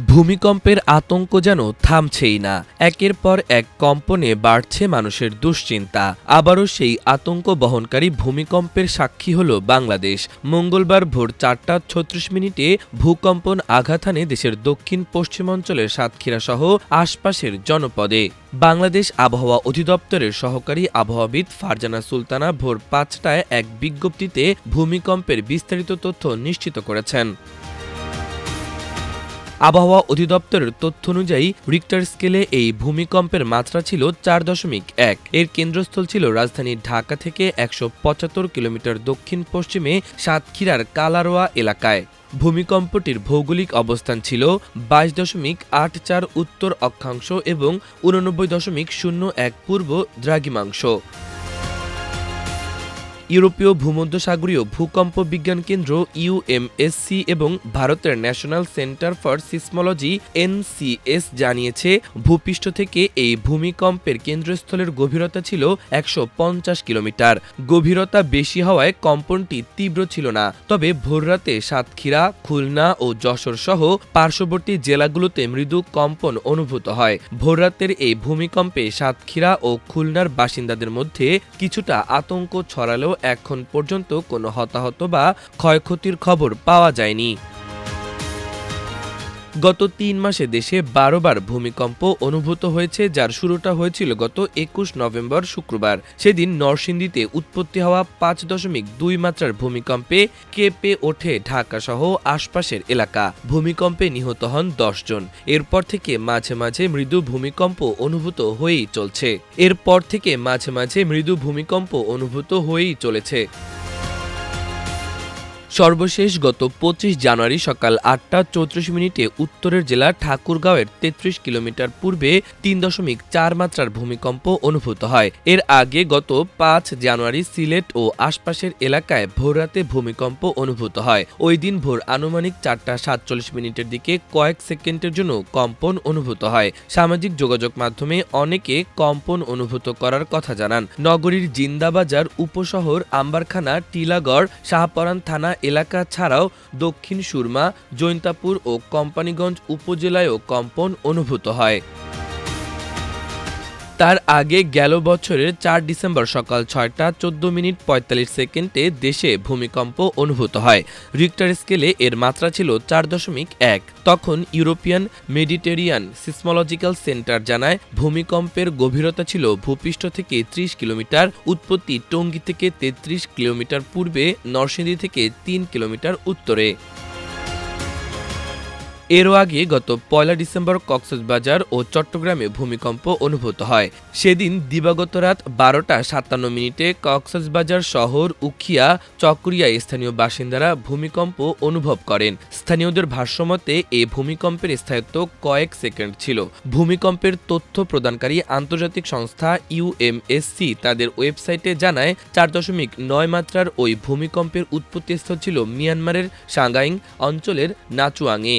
ভূমিকম্পের আতঙ্ক যেন থামছেই না। একের পর এক কম্পনে বাড়ছে মানুষের দুশ্চিন্তা। আবারও সেই আতঙ্ক বহনকারী ভূমিকম্পের সাক্ষী হল বাংলাদেশ। মঙ্গলবার ভোর চারটা ছত্রিশ মিনিটে ভূকম্পন আঘাত হানে দেশের দক্ষিণ পশ্চিমাঞ্চলের সাতক্ষীরা সহ আশপাশের জনপদে। বাংলাদেশ আবহাওয়া অধিদপ্তরের সহকারী আবহাওয়াবিদ ফারজানা সুলতানা ভোর পাঁচটায় এক বিজ্ঞপ্তিতে ভূমিকম্পের বিস্তারিত তথ্য নিশ্চিত করেছেন। আবহাওয়া অধিদপ্তরের তথ্য অনুযায়ী রিক্টার স্কেলে এই ভূমিকম্পের মাত্রা ছিল চার দশমিক এক। এর কেন্দ্রস্থল ছিল রাজধানী ঢাকা থেকে একশো পঁচাত্তর কিলোমিটার দক্ষিণ পশ্চিমে সাতক্ষীরার কালারোয়া এলাকায়। ভূমিকম্পটির ভৌগোলিক অবস্থান ছিল বাইশ দশমিক আট চার উত্তর অক্ষাংশ এবং উননব্বই দশমিক শূন্য এক পূর্ব দ্রাঘিমাংশ। ইউরোপীয় ভূমধ্যসাগরীয় ভূকম্প বিজ্ঞান কেন্দ্র ইউএমএসসি এবং ভারতের national centre for seismology NCS জানিয়েছে, ভূপৃষ্ঠ থেকে এই ভূমিকম্পের কেন্দ্রস্থলের গভীরতা ছিল একশো পঞ্চাশ কিলোমিটার। গভীরতা বেশি হওয়ায় কম্পনটি তীব্র ছিল না। তবে ভোররাতে সাতক্ষীরা, খুলনা ও যশোর সহ পার্শ্ববর্তী জেলাগুলোতে মৃদু কম্পন অনুভূত হয়। ভোররাতের এই ভূমিকম্পে সাতক্ষীরা ও খুলনার বাসিন্দাদের মধ্যে কিছুটা আতঙ্ক ছড়ালেও এখন পর্যন্ত কোনো হতাহত বা ক্ষয়ক্ষতির খবর পাওয়া যায়নি। গত তিন মাসে দেশে বারো বার ভূমিকম্প অনুভূত হয়েছে, যার শুরুটা হয়েছিল গত একুশ নভেম্বর শুক্রবার। সেদিন নরসিংদীতে উৎপত্তি হওয়া পাঁচ দশমিক দুই মাত্রার ভূমিকম্পে কেঁপে ওঠে ঢাকা সহ আশপাশের এলাকা। ভূমিকম্পে নিহত হন জন। এরপর থেকে মাঝে মাঝে মৃদু ভূমিকম্প অনুভূত হয়েই চলছে। এরপর থেকে মাঝে মাঝে মৃদু ভূমিকম্প অনুভূত হয়েই চলেছে। সর্বশেষ গত পঁচিশ জানুয়ারি সকাল আটটা চৌত্রিশ মিনিটে উত্তরের জেলা ঠাকুরগাঁওয়ের তেত্রিশ কিলোমিটার পূর্বে তিন দশমিক চার মাত্রার ভূমিকম্প অনুভূত হয়। এর আগে গত পাঁচ জানুয়ারি সিলেট ও আশপাশের এলাকায় ভোররাতে ভূমিকম্প অনুভূত হয়। ওই দিন ভোর আনুমানিক চারটা সাতচল্লিশ মিনিটের দিকে কয়েক সেকেন্ডের জন্য কম্পন অনুভূত হয়। সামাজিক যোগাযোগ মাধ্যমে অনেকে কম্পন অনুভূত করার কথা জানান। নগরীর জিন্দাবাজার উপশহর, আম্বারখানা, টিলাগড়, শাহপরান থানা এলাকা ছাড়াও দক্ষিণ সুরমা জৈন্তাপুর ও কোম্পানীগঞ্জ উপজেলায়ও কম্পন অনুভূত হয়। তার আগে গেল বছরের চার ডিসেম্বর সকাল ছয়টা চোদ্দ মিনিট পঁয়তাল্লিশ সেকেন্ডে দেশে ভূমিকম্প অনুভূত হয়। রিক্টার স্কেলে এর মাত্রা ছিল চার দশমিক এক। তখন ইউরোপিয়ান মেডিটেরিয়ান সিসমোলজিক্যাল সেন্টার জানায়, ভূমিকম্পের গভীরতা ছিল ভূপৃষ্ঠ থেকে ত্রিশ কিলোমিটার, উৎপত্তি টঙ্গী থেকে তেত্রিশ কিলোমিটার পূর্বে নরসিংদী থেকে তিন কিলোমিটার উত্তরে। এরও আগে গত পয়লা ডিসেম্বর কক্সবাজার ও চট্টগ্রামে ভূমিকম্প অনুভূত হয়। সেদিন দিবাগত রাত বারোটা সাতান্ন মিনিটে কক্সবাজার শহর, উখিয়া, চকরিয়া স্থানীয় বাসিন্দারা ভূমিকম্প অনুভব করেন। স্থানীয়দের ভাষ্যমতে এই ভূমিকম্পের স্থায়িত্ব কয়েক সেকেন্ড ছিল। ভূমিকম্পের তথ্য প্রদানকারী আন্তর্জাতিক সংস্থা ইউএমএসসি তাদের ওয়েবসাইটে জানায়, চার দশমিক নয় মাত্রার ওই ভূমিকম্পের উৎপত্তিস্থল ছিল মিয়ানমারের সাঙ্গাইং অঞ্চলের নাচুয়াংয়ে।